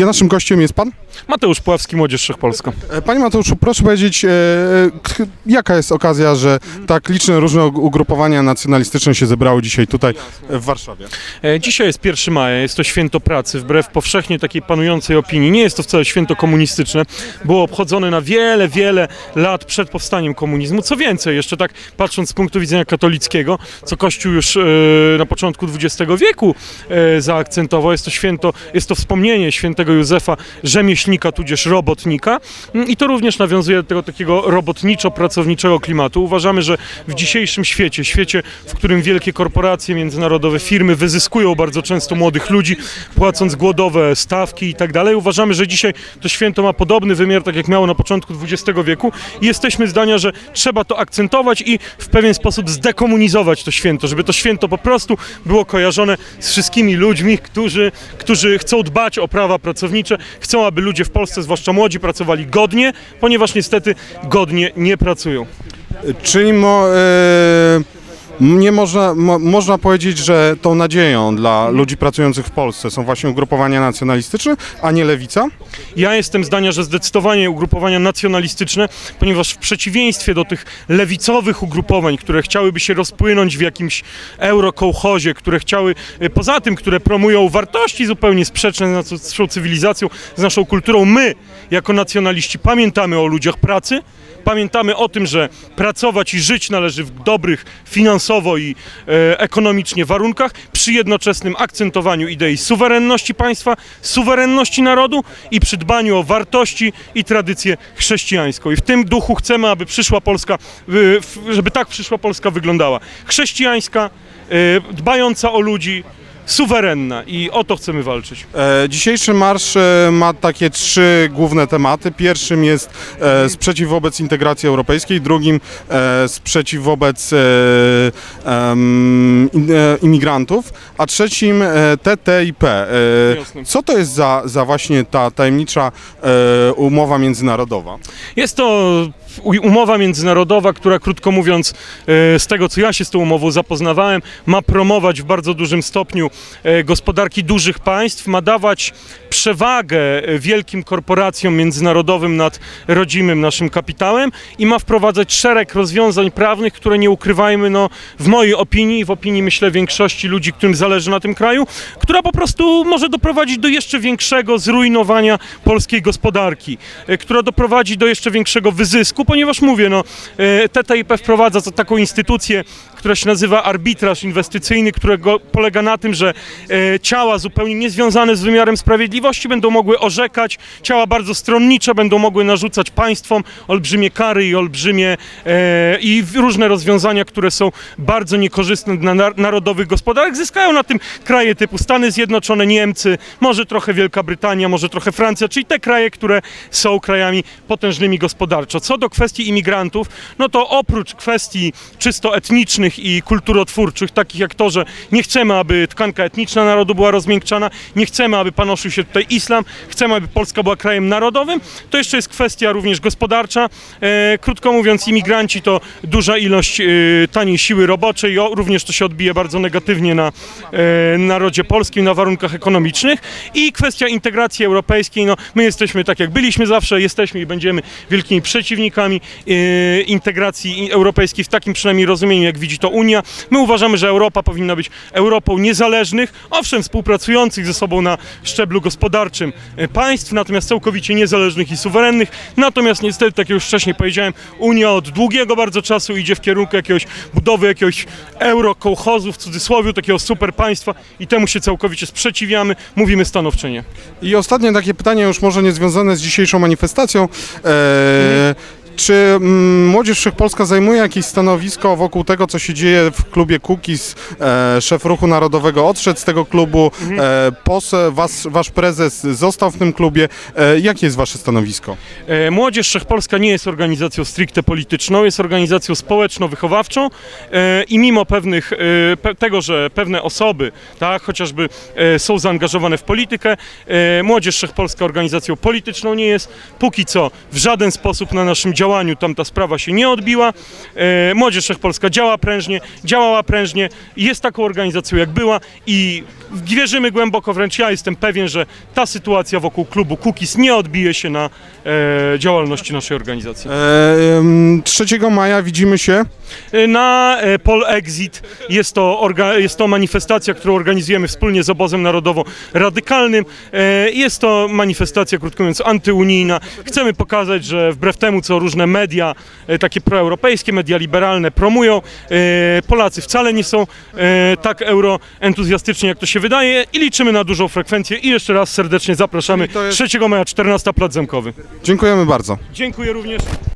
Ja naszym gościem jest pan? Mateusz Puławski, Młodzież Wszechpolska. E, Panie Mateuszu, proszę powiedzieć, e, k- jaka jest okazja, że tak liczne różne ug- ugrupowania nacjonalistyczne się zebrały dzisiaj tutaj e, w Warszawie? E, Dzisiaj jest 1 maja, jest to święto pracy, wbrew powszechnie takiej panującej opinii. Nie jest to wcale święto komunistyczne, było obchodzone na wiele, wiele lat przed powstaniem komunizmu. Co więcej, jeszcze tak patrząc z punktu widzenia katolickiego, co Kościół już e, na początku XX wieku e, zaakcentował, jest to święto, jest to wspomnienie świętego Józefa, rzemieślnika, tudzież robotnika. I to również nawiązuje do tego takiego robotniczo-pracowniczego klimatu. Uważamy, że w dzisiejszym świecie, świecie, w którym wielkie korporacje międzynarodowe, firmy wyzyskują bardzo często młodych ludzi, płacąc głodowe stawki i tak dalej, uważamy, że dzisiaj to święto ma podobny wymiar, tak jak miało na początku XX wieku. I jesteśmy zdania, że trzeba to akcentować i w pewien sposób zdekomunizować to święto, żeby to święto po prostu było kojarzone z wszystkimi ludźmi, którzy, którzy chcą dbać o prawa pracownicze, chcą, aby ludzie w Polsce, zwłaszcza młodzi, pracowali godnie, ponieważ niestety godnie nie pracują. Czyli mo, e, nie można, mo, można powiedzieć, że tą nadzieją dla ludzi pracujących w Polsce są właśnie ugrupowania nacjonalistyczne, a nie lewica? Ja jestem zdania, że zdecydowanie ugrupowania nacjonalistyczne, ponieważ w przeciwieństwie do tych lewicowych ugrupowań, które chciałyby się rozpłynąć w jakimś eurokołchozie, które chciały, y, poza tym, które promują wartości zupełnie sprzeczne z naszą cywilizacją, z naszą kulturą, my, jako nacjonaliści, pamiętamy o ludziach pracy, Pamiętamy o tym, że pracować i żyć należy w dobrych finansowo i e, ekonomicznie warunkach, przy jednoczesnym akcentowaniu idei suwerenności państwa, suwerenności narodu i przy dbaniu o wartości i tradycję chrześcijańską. I w tym duchu chcemy, aby przyszła Polska, w- żeby tak przyszła Polska wyglądała. Chrześcijańska, y, dbająca o ludzi, suwerenna i o to chcemy walczyć. E, Dzisiejszy marsz e, ma takie trzy główne tematy. Pierwszym jest e, sprzeciw wobec integracji europejskiej, drugim e, sprzeciw wobec e, em, in- e, imigrantów, a trzecim e, TTIP. E, Jasne. Co to jest za, za właśnie ta tajemnicza e, umowa międzynarodowa? Jest to umowa międzynarodowa, która krótko mówiąc, e, z tego co ja się z tą umową zapoznawałem, ma promować w bardzo dużym stopniu e, gospodarki dużych państw, ma dawać przewagę wielkim korporacjom międzynarodowym nad rodzimym naszym kapitałem i ma wprowadzać szereg rozwiązań prawnych, które nie ukrywajmy, no, w mojej opinii i w opinii myślę większości ludzi, którym zależy na tym kraju, która po prostu może doprowadzić do jeszcze większego zrujnowania polskiej gospodarki, e, która doprowadzi do jeszcze większego wyzysku, ponieważ mówię, no, e, TTIP wprowadza taką instytucję, która się nazywa arbitraż inwestycyjny, którego polega na tym, że e, ciała zupełnie niezwiązane z wymiarem sprawiedliwości będą mogły orzekać, ciała bardzo stronnicze będą mogły narzucać państwom olbrzymie kary i olbrzymie e, i różne rozwiązania, które są bardzo niekorzystne dla nar- narodowych gospodarek. Zyskają na tym kraje typu Stany Zjednoczone, Niemcy, może trochę Wielka Brytania, może trochę Francja, czyli te kraje, które są krajami potężnymi gospodarczo. Co do kwestii imigrantów, no to oprócz kwestii czysto etnicznych i kulturotwórczych, takich jak to, że nie chcemy, aby tkanka etniczna narodu była rozmiękczana, nie chcemy, aby panoszył się tutaj islam, chcemy, aby Polska była krajem narodowym, to jeszcze jest kwestia również gospodarcza. E, krótko mówiąc, imigranci to duża ilość e, taniej siły roboczej, również to się odbije bardzo negatywnie na e, narodzie polskim, na warunkach ekonomicznych. I kwestia integracji europejskiej, no my jesteśmy tak jak byliśmy zawsze, jesteśmy i będziemy wielkimi przeciwnikami integracji europejskiej w takim przynajmniej rozumieniu, jak widzi to Unia. My uważamy, że Europa powinna być Europą niezależnych, owszem, współpracujących ze sobą na szczeblu gospodarczym e, państw, natomiast całkowicie niezależnych i suwerennych. Natomiast niestety, tak jak już wcześniej powiedziałem, Unia od długiego bardzo czasu idzie w kierunku jakiegoś budowy jakiegoś eurokołchozu w cudzysłowie, takiego super państwa i temu się całkowicie sprzeciwiamy, mówimy stanowcze nie. I ostatnie takie pytanie, już może nie związane z dzisiejszą manifestacją. E, Czy mm, Młodzież Wszechpolska zajmuje jakieś stanowisko wokół tego, co się dzieje w klubie Kukiz? E, szef Ruchu Narodowego odszedł z tego klubu, e, poseł, was, wasz prezes został w tym klubie. E, jakie jest wasze stanowisko? Młodzież Wszechpolska nie jest organizacją stricte polityczną, jest organizacją społeczno-wychowawczą i mimo pewnych, pe, tego, że pewne osoby, tak, chociażby są zaangażowane w politykę, Młodzież Wszechpolska organizacją polityczną nie jest, póki co w żaden sposób na naszym działaniu działaniu tam ta sprawa się nie odbiła. E, Młodzież Wszechpolska działa prężnie, działała prężnie, jest taką organizacją jak była i wierzymy głęboko, wręcz ja jestem pewien, że ta sytuacja wokół klubu Kukiz nie odbije się na e, działalności naszej organizacji. E, em, 3 maja widzimy się. E, Na e, Pol Exit jest to, jest to manifestacja, którą organizujemy wspólnie z Obozem Narodowo-Radykalnym. E, Jest to manifestacja, krótko mówiąc, antyunijna. Chcemy pokazać, że wbrew temu, co różne media, e, takie proeuropejskie, media liberalne promują, e, Polacy wcale nie są e, tak euroentuzjastyczni, jak to się wydaje i liczymy na dużą frekwencję i jeszcze raz serdecznie zapraszamy jest- 3 maja 14 Plac Zamkowy. Dziękujemy bardzo. Dziękuję również.